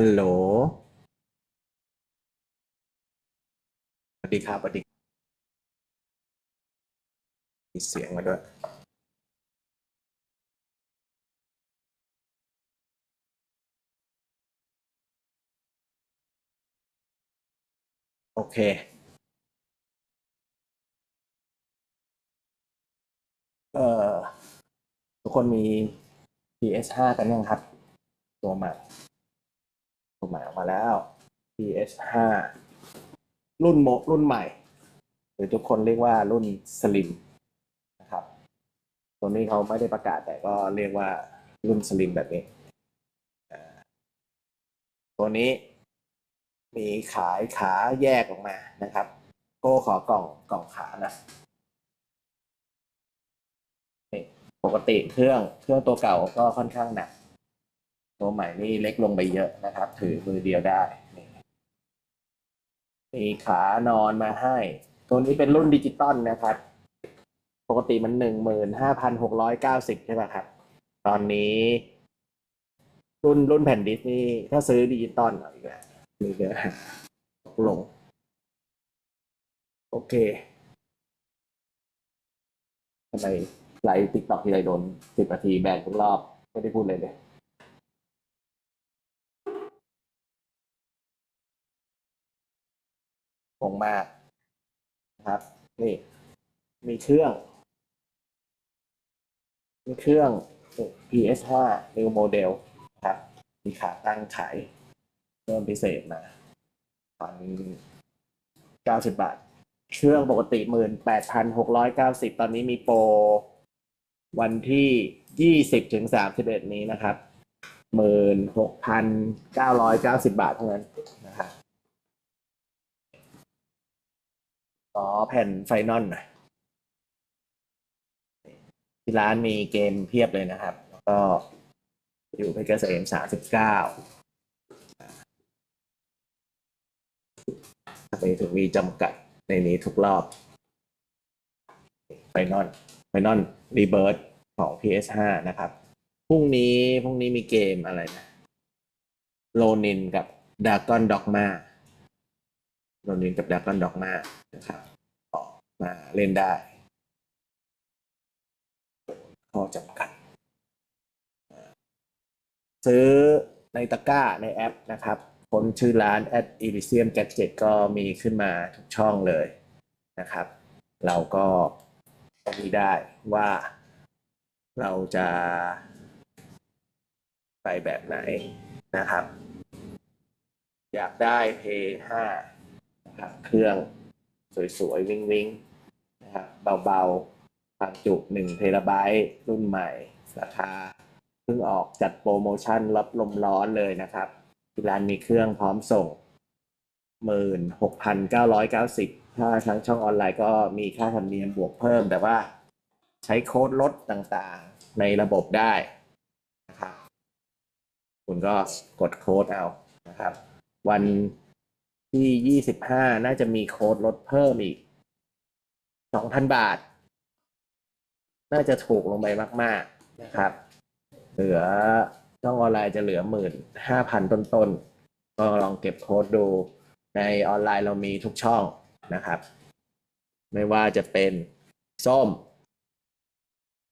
ฮัลโหล สวัสดีครับสวัสดี มีเสียงมาด้วย โอเค เอ่อ ทุกคนมี PS5 กันยังครับ ตัวใหม่ ตัวใหม่ออกมาแล้ว PS5 รุ่นโมรุ่นใหม่ หรือทุกคนเรียกว่ารุ่นสลิมนะครับ ตัวนี้เขาไม่ได้ประกาศแต่ก็เรียกว่ารุ่นสลิมแบบนี้ ตัวนี้มีขายขาแยกออกมานะครับ โก้ขอกล่องกล่องขานะปกติเครื่องเครื่องตัวเก่าก็ค่อนข้างหนัก ตัวใหม่นี่เล็กลงไปเยอะนะครับ ถือมือเดียวได้มีขานอนมาให้ ตัวนี้เป็นรุ่นดิจิตอลนะครับ ปกติมันหนึ่งหมื่นห้าพันหกร้อยเก้าสิบใช่ไหมครับ ตอนนี้ รุ่นรุ่นแผ่นดิสนี่ถ้าซื้อดิจิตอลเอาอีกแล้วมีเยอะตกลง โอเคทำไมไลฟ์ติ๊กต็อกที่ไรโดนสิบนาทีแบนทุกรอบ ไม่ได้พูดเลยเลย งมานะครับ นี่ มีเครื่อง มีเครื่อง PS5 New Model ครับ มีขาตั้งขายเพิ่มพิเศษมาพันเก้าสิบบาท เครื่องปกติหมื่นแปดพันหกร้อยเก้าสิบตอนนี้มีโปรวันที่ยี่สิบถึงสามสิบเอ็ดนี้นะครับหมื่นหกพันเก้าร้อยเก้าสิบบาทเท่านั้นนะครับ อ๋อแผ่นไฟนอลนะที่ร้านมีเกมเพียบเลยนะครับ แล้วก็อยู่เพชรเกษมสามสิบเก้าไปถึงมีจำกัดในนี้ทุกรอบไฟนอลไฟนอลรีเบิร์ของ PS5 นะครับพรุ่งนี้พรุ่งนี้มีเกมอะไรนะโลนินกับดากอนด็อกมา โรนินกับดักกันดอกมานะครับออกมาเล่นได้ข้อจำกัด ซื้อในตะกร้าในแอปนะครับคนชื่อร้าน at Elysium Gadget ก็มีขึ้นมาทุกช่องเลยนะครับ เราก็มีได้ว่าเราจะไปแบบไหนนะครับ อยากได้ Play 5 นะครับเครื่องสวยๆ วิ่งๆนะครับเบาๆความจุ1เทราไบต์รุ่นใหม่ ราคาเพิ่งออกจัดโปรโมชั่นรับลมร้อนเลยนะครับที่ร้านมีเครื่องพร้อมส่ง 16,990 ถ้าทางช่องออนไลน์ก็มีค่าธรรมเนียมบวกเพิ่ม แต่ว่าใช้โค้ดลดต่างๆในระบบได้นะครับ คุณก็กดโค้ดเอานะครับ วัน ที่ยี่สิบห้าน่าจะมีโค้ดลดเพิ่มอีกสองพันบาท น่าจะถูกลงไปมาก ๆ นะครับ เหลือช่องออนไลน์จะเหลือหมื่นห้าพันต้นๆ ก็ลองเก็บโค้ดดู ในออนไลน์เรามีทุกช่องนะครับ ไม่ว่าจะเป็นส้ม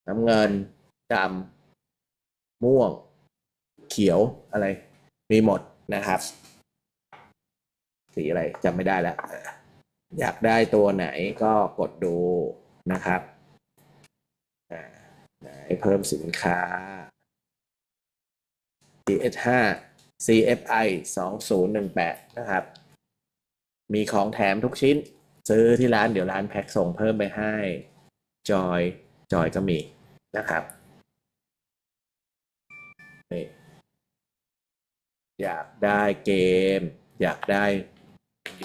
น้ำเงินดำม่วง เขียวอะไร มีหมดนะครับ สีอะไรจำไม่ได้แล้วอยากได้ตัวไหนก็กดดูนะครับอ่าไหนเพิ่มสินค้า DS5 CFI 2018 นะครับ มีของแถมทุกชิ้น ซื้อที่ร้านเดี๋ยวร้านแพ็คส่งเพิ่มไปให้ จอย จอยก็มีนะครับนี่อยากได้เกม อยากได้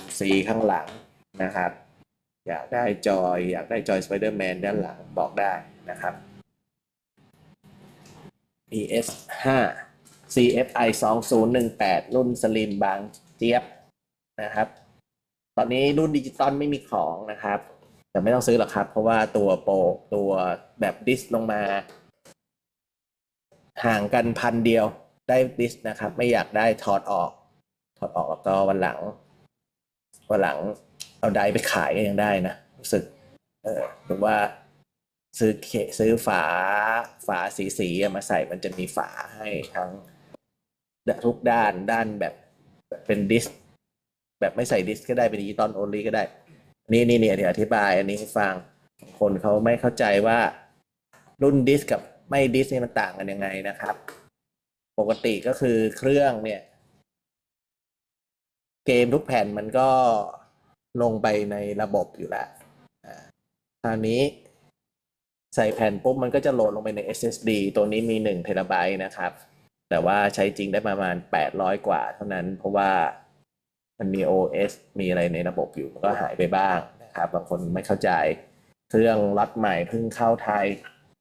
UC ข้างหลังนะครับ อยากได้จอย อยากได้จอยสไปเดอร์แมนด้านหลังบอกได้นะครับ ES 5 CFI 2018 รุ่นสลิมบางเจี๊ยบนะครับ ตอนนี้รุ่นดิจิตอลไม่มีของนะครับ แต่ไม่ต้องซื้อหรอกครับ เพราะว่าตัวโปรตัวแบบดิสลงมา ห่างกันพันเดียวได้ดิสนะครับ ไม่อยากได้ถอดออก ถอดออกแล้วก็วันหลัง วันหลังเอาไดไปขายก็ยังได้นะรู้สึก เออหรือว่าซื้อเคซื้อฝาฝาสีสีๆมาใส่มันจะมีฝาให้ทั้งทุกด้านด้านแบบเป็นดิส แบบไม่ใส่ดิสก็ได้เป็นดิจิตอลโอลีก็ได้ นี่นี่เนี่ยเดี๋ยวอธิบาย อันนี้ให้ฟังคนเขาไม่เข้าใจว่ารุ่นดิสกับไม่ดิสนี่มันต่างกันยังไงนะครับ ปกติก็คือเครื่องเนี่ย เกมทุกแผ่นมันก็ลงไปในระบบอยู่แล้วอ่าคราวนี้ใส่แผ่นปุ๊บมันก็จะโหลดลงไปใน SSD ตัวนี้มี1เทราไบต์นะครับ แต่ว่าใช้จริงได้ประมาณ 800 กว่าเท่านั้น เพราะว่ามันมี OS มีอะไรในระบบอยู่มันก็หายไปบ้างนะครับ บางคนไม่เข้าใจ เครื่องรัดใหม่เพิ่งเข้าไทย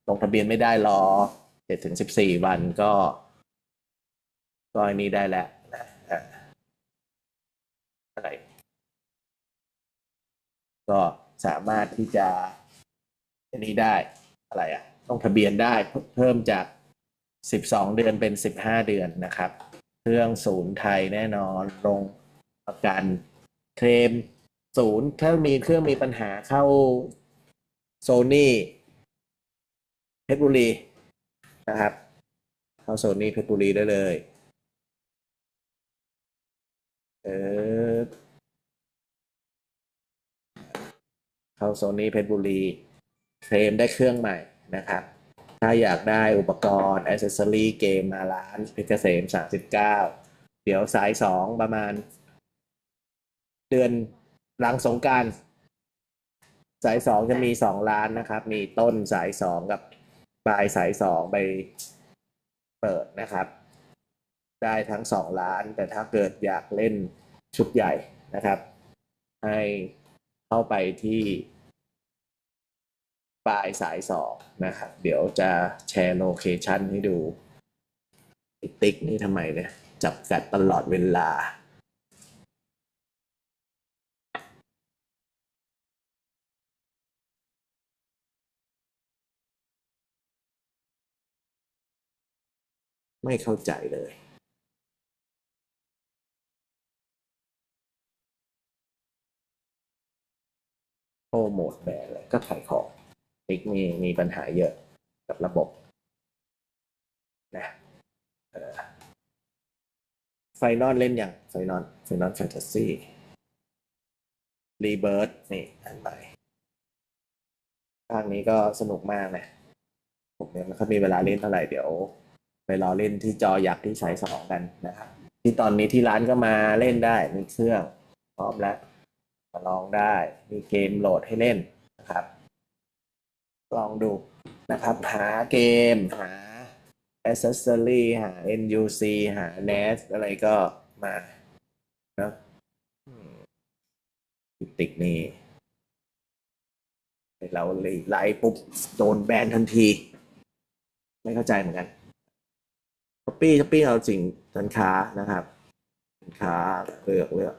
ลงทะเบียนไม่ได้รอ7ถึง14 วันก็ก็อันนี้ได้แล้วนะ ไรก็สามารถที่จะอันนี้ได้อะไรอะต้องทะเบียนได้เพิ่มจาก 12 เดือนเป็น 15 เดือนนะครับ เครื่องศูนย์ไทยแน่นอนลงประกันเคลมศูนย์ถ้ามีเครื่องมีปัญหาเข้าโซนี่เพชรบุรีนะครับ เข้าโซนี่เพชรบุรีได้เลย เออ เข้าโซนี่เพชรบุรีเคลมได้เครื่องใหม่นะครับ ถ้าอยากได้อุปกรณ์อ c เซซอรี่เกมมาร้านเพชรเกษม 39 เดี๋ยวสายสองประมาณ เดือนหลังสงการสายสองจะมีสองร้านนะครับ มีต้นสายสองกับปลายสายสองไปเปิดนะครับ ได้ทั้งสองร้าน แต่ถ้าเกิดอยากเล่นชุดใหญ่นะครับ ให้ เข้าไปที่ปลายสายสองนะครับ เดี๋ยวจะแชร์โลเคชันให้ดูติ๊กนี่ทำไมเนี่ย จับกัดตลอดเวลา ไม่เข้าใจเลย โปรโมทแบรนเลยก็ขายของติ๊กมีมีปัญหาเยอะกับระบบนะไฟนอลเล่นอย่างไฟนอลไฟนอลแฟนตาซีรีเบิร์ดนี่อันใหม่ภาคนี้ก็สนุกมากนะ ผมยังไม่ค่อยมีเวลาเล่นเท่าไหร่เดี๋ยว ไปรอเล่นที่จอยักษ์ที่สายสองกันนะครับที่ตอนนี้ที่ร้านก็มาเล่นได้มีเครื่องพร้อมแล้ว มาลองได้ มีเกมโหลดให้เล่นนะครับ ลองดูนะครับ หาเกม หา accessory หา NUC หา NAS อะไรก็มาเนอะติกนี่เราเลยไลฟ์ปุ๊บโดนแบนทันที ไม่เข้าใจเหมือนกันช้อปปี้ช้อปปี้เอาสิ่งสินค้านะครับ สินค้าเลือกเลือก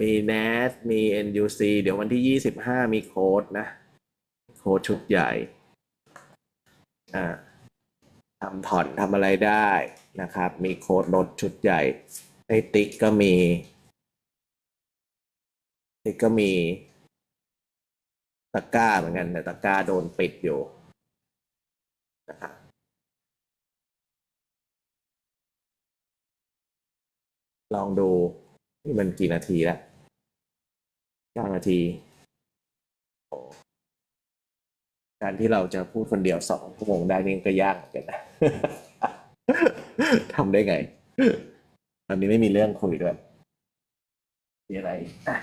มี NAS มี NUC เดี๋ยววันที่ยี่สิบห้ามีโค้ดนะ โค้ดชุดใหญ่ อ่าทำถอนทำอะไรได้นะครับ มีโค้ดลดชุดใหญ่ในติ๊กก็มี ติ๊กก็มีตะกร้าเหมือนกัน แต่ตะกร้าโดนปิดอยู่นะครับลองดูนี่มันกี่นาทีแล้ว เก้านาทีโอ้การที่เราจะพูดคนเดียวสองชั่วโมงได้นี่ก็ยากเหมือนกันนะทำได้ไงตอนนี้ไม่มีเรื่องคุยด้วยมีอะไรอะ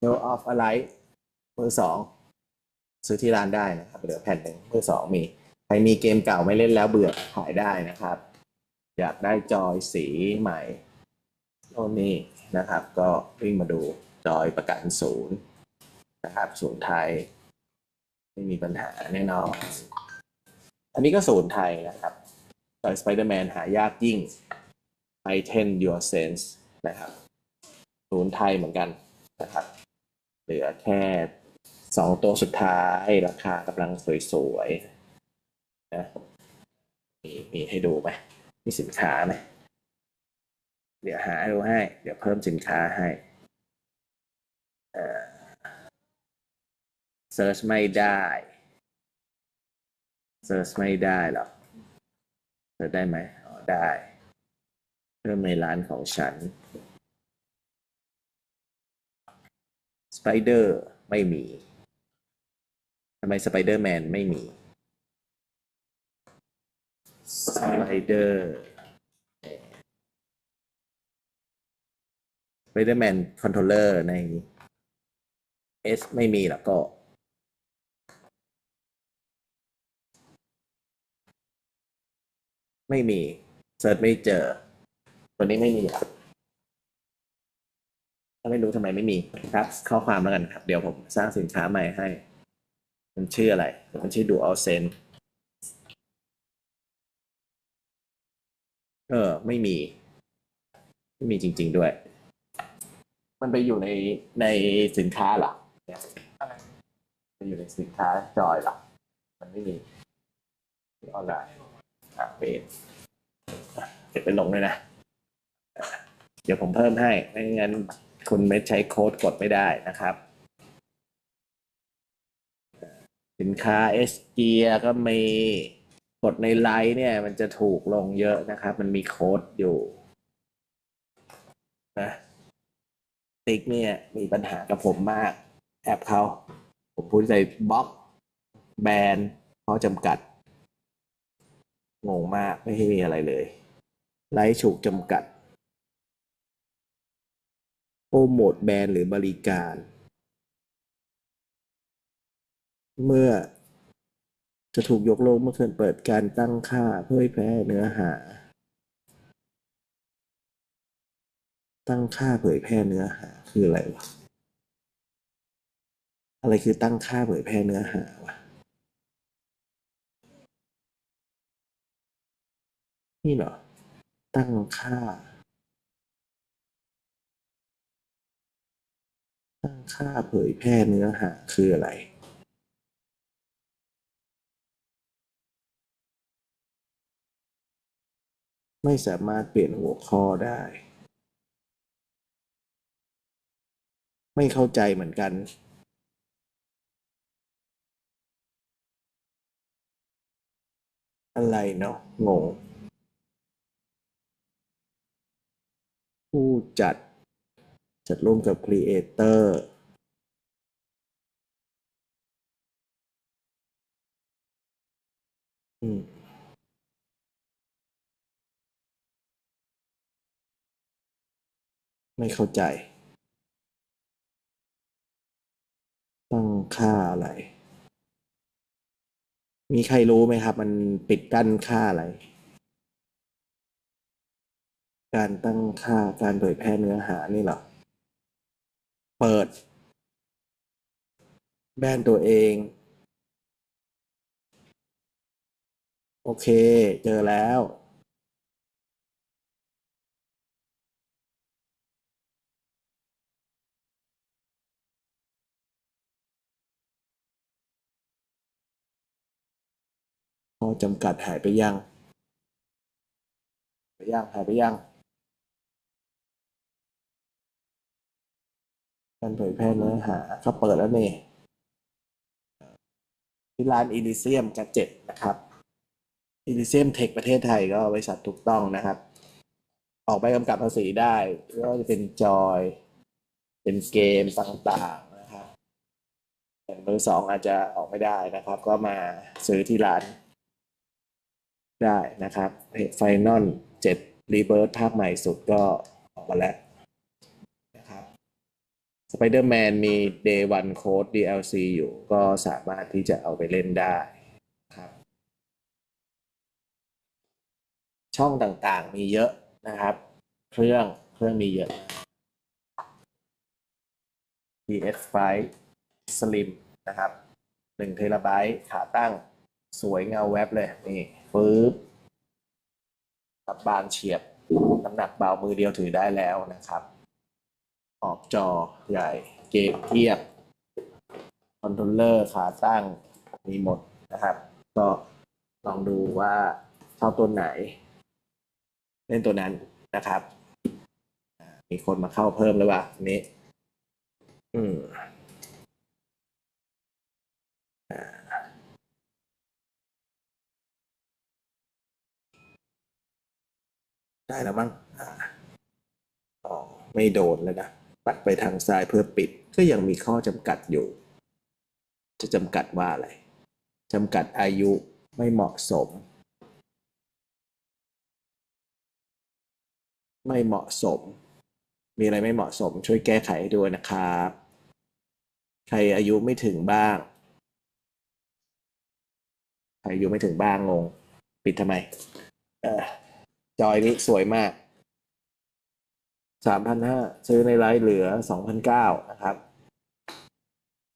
เ e ลออฟอะไรมือสอง ซื้อที่ร้านได้นะครับเหลือแผ่นหนึ่งมือสองมีใครมีเกมเก่าไม่เล่นแล้วเบื่อขายได้นะครับ อยากได้จอยสีใหม่โน่นนี่นะครับ ก็วิ่งมาดูจอยประกันศูนย์นะครับศูนย์ไทย ไม่มีปัญหาแน่นอนอันนี้ก็ศูนย์ไทยนะครับจอยสไปเดอร์แมนหายากยิ่ง i t e n your sense นะครับศูนย์ไทยเหมือนกันนะครับ เหลือแค่ สองตัวสุดท้ายราคากำลังสวยๆนะมีมีให้ดูไหมมีสินค้าไหมเดี๋ยวหาดูให้ เดี๋ยวเพิ่มสินค้าให้เอ่อ search ไม่ได้ search ไม่ได้หรอกเสิร์ชได้ไหมอ๋อได้ เพิ่มในร้านของฉันสไปเดอร์ไม่มี ทำไมสไปเดอร์แมนไม่มีสไปเดอร์สไปเดอร์แมนคอนโทรลเลอร์ใน S ไม่มีแล้วก็ ไม่มีเซิร์ชไม่เจอ ตัวนี้ไม่มีอะถ้าไม่รู้ทำไมไม่มีครับ ข้อความแล้วกันครับ เดี๋ยวผมสร้างสินค้าใหม่ให้ มันชื่ออะไร มันชื่อ Dual Sense เออ ไม่มี ไม่มีจริง ๆด้วย มันไปอยู่ในในสินค้าเหรอเนี่ยไปอยู่ในสินค้าจอยเหรอ มันไม่มีออนไลน์อะเป็นเก็บไปลงเลยนะ เดี๋ยวผมเพิ่มให้ ไม่งั้นคุณไม่ใช้โค้ดกดไม่ได้นะครับ สินค้าเอสเกียก็มีกดในไลน์เนี่ย มันจะถูกลงเยอะนะครับ มันมีโค้ดอยู่นะติ๊กเนี่ยมีปัญหากับผมมาก แอปเขา ผมพูดใส่บล็อก แบนข้อจำกัด งงมากไม่ให้มีอะไรเลย ไลฟ์ฉุกจำกัด โปรโมทแบรนด์หรือบริการ เมื่อจะถูกยกเลิกเมื่อเกินเปิดการตั้งค่าเผยแพร่เนื้อหา ตั้งค่าเผยแพร่เนื้อหาคืออะไรวะ อะไรคือตั้งค่าเผยแพร่เนื้อหาวะ นี่เหรอ ตั้งค่า ตั้งค่าเผยแพร่เนื้อหาคืออะไร ไม่สามารถเปลี่ยนหัวข้อได้ ไม่เข้าใจเหมือนกันอะไรเนาะงง ผู้จัด จัดร่วมกับครีเอเตอร์อืม ไม่เข้าใจ ตั้งค่าอะไร มีใครรู้ไหมครับ มันปิดกั้นค่าอะไร การตั้งค่าการเผยแพร่เนื้อหานี่เหรอ เปิด แบนตัวเอง โอเค เจอแล้ว อจำกัดหายไปยังไปยังหายไปยังการเผยแพร่เนื้อหาก็เปิดแล้วนี่ที่ร้าน Elysium Gadget นะครับ Elysium Tech ประเทศไทยก็บริษัทถูกต้องนะครับ ออกใบกำกับภาษีได้ ก็จะเป็นจอย เป็นเกมต่างๆนะครับแต่มือสองอาจจะออกไม่ได้นะครับ ก็มาซื้อที่ร้าน ได้นะครับไฟนอลเจ็ดรีเบิร์ภาคใหม่สุดก็ออกมาแล้วนะครับสไปเดอร์แมนมี Day One Code DLC อยู่ก็สามารถที่จะเอาไปเล่นได้ครับ ช่องต่างๆมีเยอะนะครับ เครื่องเครื่องมีเยอะ PS5 Slim นะครับ1เทราไบต์ขาตั้งสวยเงาแวบเลยนี่ ปึ๊บกับบางเฉียบน้ำหนักเบามือเดียวถือได้แล้วนะครับ ออกจอใหญ่ เกมเทียบ คอนโทรลเลอร์ขาตั้งมีหมดนะครับ ก็ลองดูว่าชอบตัวไหน เล่นตัวนั้นนะครับ มีคนมาเข้าเพิ่มหรือเปล่านี้ อืมอ่า ได้แล้วมั้งอ๋อไม่โดนเลยนะปัดไปทางซ้ายเพื่อปิดก็ยังมีข้อจำกัดอยู่ จะจำกัดว่าอะไรจำกัดอายุไม่เหมาะสม ไม่เหมาะสม มีอะไรไม่เหมาะสม ช่วยแก้ไขให้ด้วยนะครับ ใครอายุไม่ถึงบ้าง ใครอายุไม่ถึงบ้างงง ปิดทำไม เออ จอยนี้สวยมากสามพันห้าซื้อในไลฟ์เหลือสองพันเก้านะครับ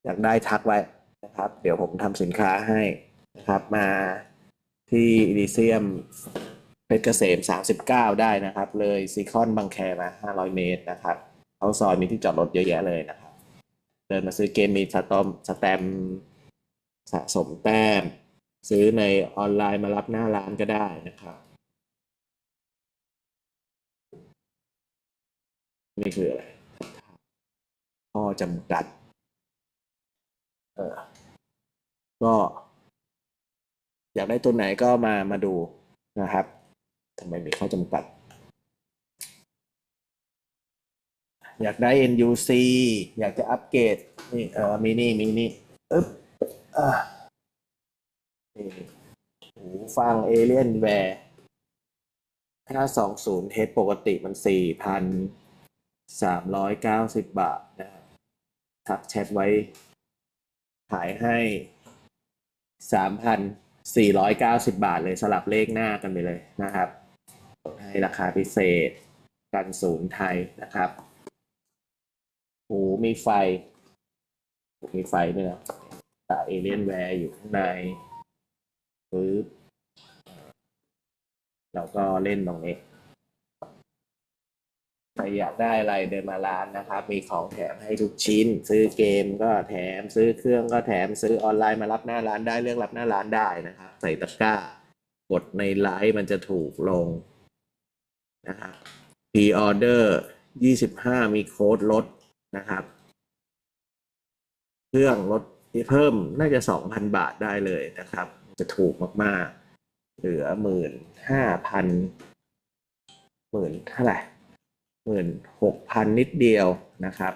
อยากได้ทักไว้นะครับ เดี๋ยวผมทำสินค้าให้นะครับ มาที่อีลิเซียมเพชรเกษม39ได้นะครับ เลยซีคอนบางแคมา500เมตรนะครับเขาซอยมีที่จอดรถเยอะแยะเลยนะครับ เดินมาซื้อเกมมีสตอมสแตมสะสมแต้ม ซื้อในออนไลน์มารับหน้าร้านก็ได้นะครับ นี่คืออะไรข้อจำกัดเออก็ อยากได้ตัวไหนก็มามาดูนะครับทำไมมีข้อจำกัด อยากได้ NUC อยากจะอัปเกรดนี่เออมีนี่มีนี่อึ๊บอ่านี่หูฟัง Alien Wear 520 H ปกติมัน 390 บาทนะครับทักแชทไว้ ขายให้ 3,490 บาทเลยสลับเลขหน้ากันไปเลยนะครับ ให้ราคาพิเศษกันศูนย์ไทยนะครับหูมีไฟหูมีไฟด้วยนะตาเอเลียนแวร์อยู่ข้างในปึ๊บแล้วก็เล่นตรงนี้ ครอยากได้อะไรเดินมาร้านนะครับ มีของแถมให้ทุกชิ้น ซื้อเกมก็แถมซื้อเครื่องก็แถมซื้อออนไลน์มารับหน้าร้านได้เรื่องรับหน้าร้านได้นะครับ ใส่ตะกร้ากดในไลฟ์มันจะถูกลงนะครับพรีออเดอร์ยี่สิบห้ามีโค้ดลดนะครับ เครื่องลดเพิ่มน่าจะสองพันบาทได้เลยนะครับ จะถูกมาก ๆ เหลือหมื่นห้าพันหมื่นเท่าไหร่ หมื่นหกพันนิดเดียวนะครับ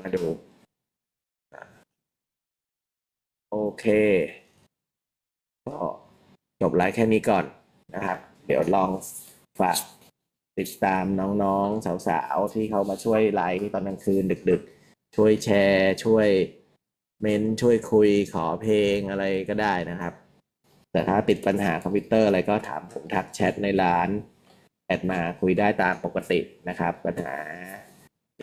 มาดู โอเค ก็จบไลฟ์แค่นี้ก่อนนะครับ เดี๋ยวลองฝากติดตามน้องๆ สาวๆ ที่เขามาช่วยไลฟ์ตอนกลางคืนดึกๆ ช่วยแชร์ช่วยเมนช่วยคุยขอเพลงอะไรก็ได้นะครับ แต่ถ้าติดปัญหาคอมพิวเตอร์อะไรก็ถามผมทักแชทในร้าน แอดมาคุยได้ตามปกตินะครับ ปัญหา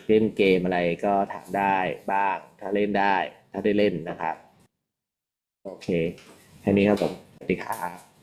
เล่นเกมอะไรก็ถามได้บ้าง ถ้าเล่นได้ ถ้าได้เล่นนะครับ โอเค แค่นี้ครับผม สวัสดีครับ